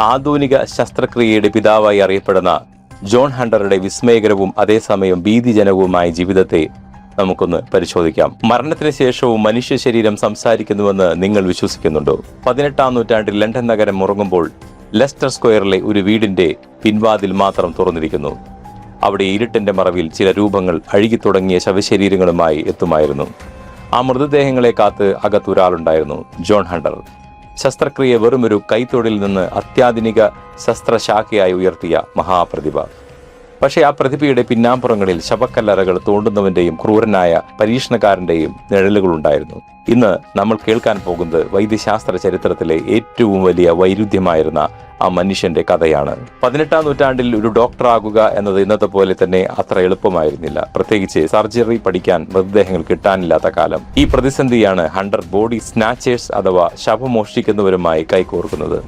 ആധുനിക ശസ്ത്രക്രിയയുടെ പിതാവായി അറിയപ്പെടുന്ന ജോൺ ഹണ്ടറുടെ വിസ്മയകരവും അതേസമയം ഭീതിജനകവുമായ ജീവിതത്തെ നമുക്കൊന്ന് പരിശോധിക്കാം. മരണത്തിന് ശേഷവും മനുഷ്യ ശരീരം സംസാരിക്കുന്നുവെന്ന് നിങ്ങൾ വിശ്വസിക്കുന്നുണ്ടോ? പതിനെട്ടാം നൂറ്റാണ്ടിൽ ലണ്ടൻ നഗരം ഉറങ്ങുമ്പോൾ ലെസ്റ്റർ സ്ക്വയറിലെ ഒരു വീടിന്റെ പിൻവാതിൽ മാത്രം തുറന്നിരിക്കുന്നു. അവിടെ ഇരുട്ടിന്റെ മറവിൽ ചില രൂപങ്ങൾ അഴുകിത്തുടങ്ങിയ ശവശരീരങ്ങളുമായി എത്തുമായിരുന്നു. ആ മൃതദേഹങ്ങളെ കാത്ത് അകത്തൊരാളുണ്ടായിരുന്നു ജോൺ ഹണ്ടർ. ശസ്ത്രക്രിയ വെറുമൊരു കൈത്തൊഴിൽ നിന്ന് അത്യാധുനിക ശസ്ത്രശാഖയായി ഉയർത്തിയ മഹാപ്രതിഭ. പക്ഷേ ആ പ്രതിഭയുടെ പിന്നാമ്പുറങ്ങളിൽ ശവക്കല്ലറകൾ തോണ്ടുന്നവന്റെയും ക്രൂരനായ പരീക്ഷണക്കാരന്റെയും നിഴലുകളുണ്ടായിരുന്നു. ഇന്ന് നമ്മൾ കേൾക്കാൻ പോകുന്നത് വൈദ്യശാസ്ത്ര ചരിത്രത്തിലെ ഏറ്റവും വലിയ വൈരുദ്ധ്യമായിരുന്ന ആ മനുഷ്യന്റെ കഥയാണ്. പതിനെട്ടാം നൂറ്റാണ്ടിൽ ഒരു ഡോക്ടർ ആകുക എന്നത് ഇന്നത്തെ പോലെ തന്നെ അത്ര എളുപ്പമായിരുന്നില്ല. പ്രത്യേകിച്ച് സർജറി പഠിക്കാൻ മൃതദേഹങ്ങൾ കിട്ടാനില്ലാത്ത കാലം. ഈ പ്രതിസന്ധിയാണ് ഹണ്ടർ ബോഡി സ്നാച്ചേഴ്സ് അഥവാ ശവമോഷ്ടിക്കുന്നവരുമായി കൈകോർക്കുന്നത്.